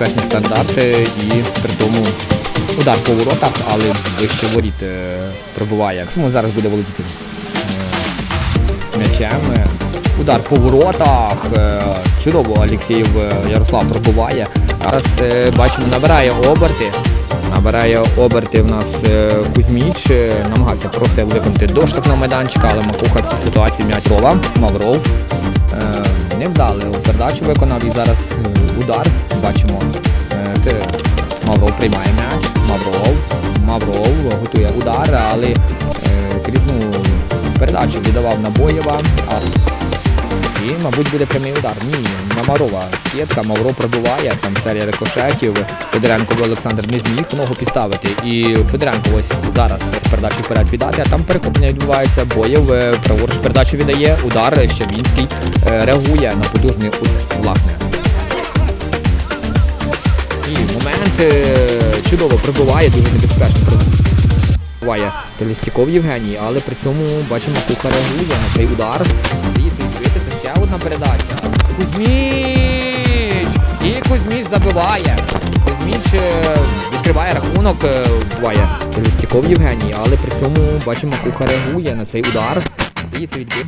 небезпечні стандарти і при тому удар по воротах, але вище воріт е, пробуває. Тому зараз буде володіти е, м'ячем. Е, Удар по воротах. Чудово Олексіїв Ярослав пробуває. Зараз бачимо, набирає оберти. Набирає оберти в нас Кузьміч, намагався просто виконати доштовх на майданчика, але Макуха в цій ситуації м'яч Рова, Мавров. Е, Невдале передачу виконав і зараз е, удар. Бачимо. е, Мавров приймає м'яч. Мавров. Мавров готує удар, але е, крізну передачу віддавав на Боєва. І, мабуть, буде прямий удар. Ні, на Марова скидка, Мавро пробиває, там серія рикошетів. Федоренко Олександр не зміг ногу підставити. І Федоренко ось зараз з передачі вперед віддати, а там перехоплення відбувається. Боєв е, праворуч передачу віддає, удар Щавінський е, реагує на потужний власне. І момент е, чудово прибуває, дуже небезпечно пробиває Телестіков Євгеній, але при цьому бачимо, Куха реагує на цей удар. Одна передача. Кузьміч! І Кузьміч забиває. Кузьміч е, відкриває рахунок, е, буває Телестіков Євгеній, але при цьому бачимо, Куха реагує на цей удар. Дивіться, відбив.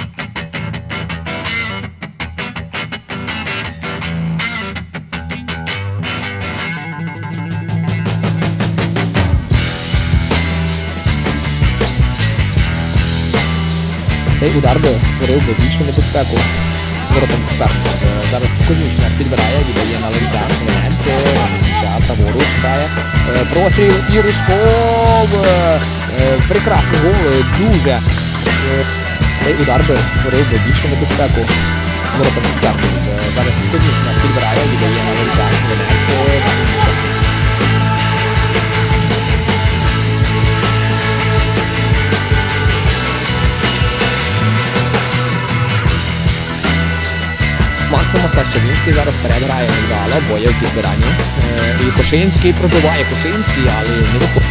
Цей удар би створив би більшу небезпеку воротам суперника. Е, Зараз Кузьміч нас підбирає, віддає на Левця, Левець, Левця праворуч грає. Е, Простріл і Рижков. Е, Прекрасний гол, дуже. Цей удар би створив би більшу небезпеку суперника. Е, Зараз Кузьміч нас підбирає, віддає на Левця, Левець. Сащавінський зараз переграє Мигдала, боє в підбиранні. Е, І Кошинський пробиває Кошинський, але не виходить.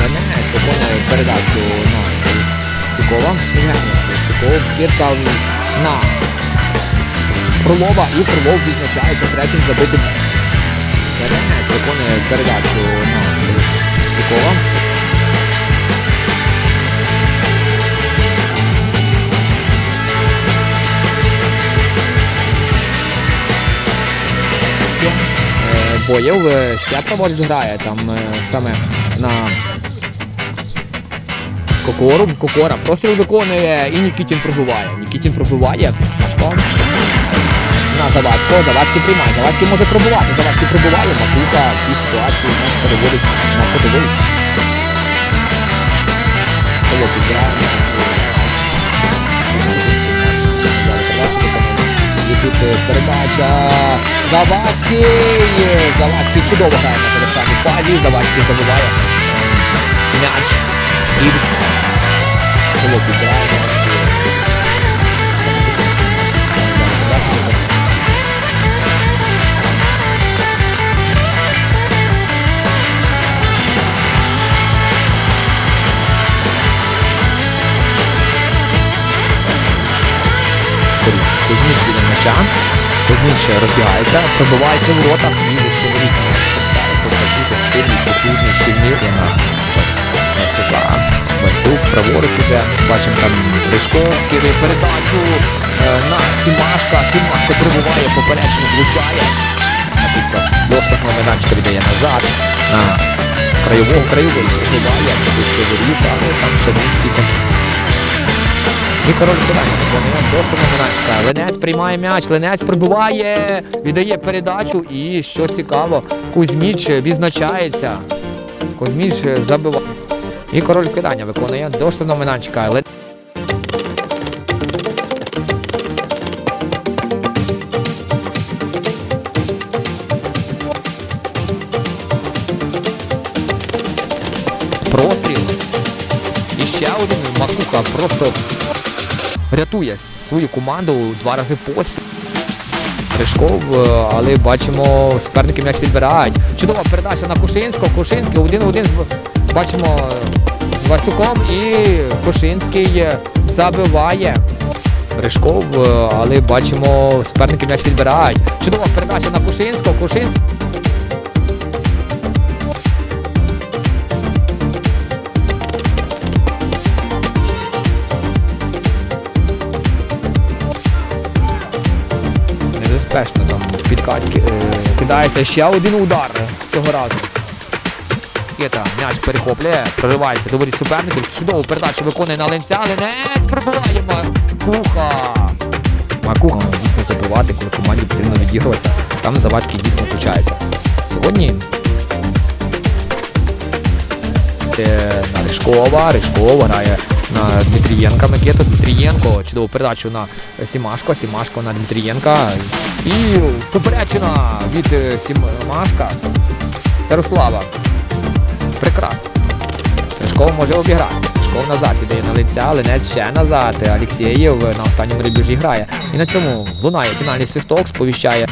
Ганець виконує передачу на Стікова. Стіков скидка на Фролова і Фролов відзначається третім забитим. Ганець виконує передачу на Стікова. Боєв е, ще праворуч грає там е, саме на Кокору. Кокора простріл виконує і Нікітін пробиває. Нікітін пробиває. Пашко. На Завадського. Завадський приймає. Завадський може пробувати. Завадський пробиває. Макуха в цій ситуації нас переводить на котовий. Коло підбирає. Е, передача. Завадський! Завадський чудово грає на завершальній фазі. Завадський забиває е, м'яч. І було підбирає. М'яча. Кузьміч розбігається, пробивається в воротах і вище воріт. Тобто дуже сильний, потужний, Васюка. Васюк праворуч уже. Бачимо там Ришковський передачу е, на Сімашка. Сімашка пробиває, поперечно влучає. Наприклад, доступ на майданчика віддає назад. На краєвого краєвого пробиває, вище воріт, але там Шабінський контроль. І король виконує доступ Гранчика. Ленець приймає м'яч, Ленець прибуває, віддає передачу і що цікаво, Кузьміч відзначається. Кузьміч забиває. І король кидання виконує доступ Номинанчика. Ле- Простріл. І ще один Макуха просто рятує свою команду два рази поспіль. Ришков, е, але бачимо, суперники м'яч підбирають. Чудова передача на Кушинського. Кушинський один-один бачимо е, з Васюком і Кушинський е, забиває. Ришков, але бачимо, суперники м'яч підбирають. Чудова передача на Кушинського. Кушинський. Небезпечно там підкатки. Е, кидається ще один удар цього разу. Кета, м'яч перехоплює, проривається до воріт суперників. Чудову передачу виконує на ленця, Ленець пробиває Макуха. Макуха дійсно забивати, коли команді потрібно відігруватися. Там завадки дійсно включаються. Сьогодні це Ришкова. Ришкова грає на Дмитрієнка Микету. Дмитрієнко. Чудову передачу на Сімашко. Сімашко на Дмитрієнка. І поперечина від е, Сімашка. Ярослава. Прекрасно. Ришков може обіграти. Ришков назад віддає на лиця, Ленець ще назад. Алексєєв на останньому ребіжі грає. І на цьому лунає фінальний свисток, сповіщає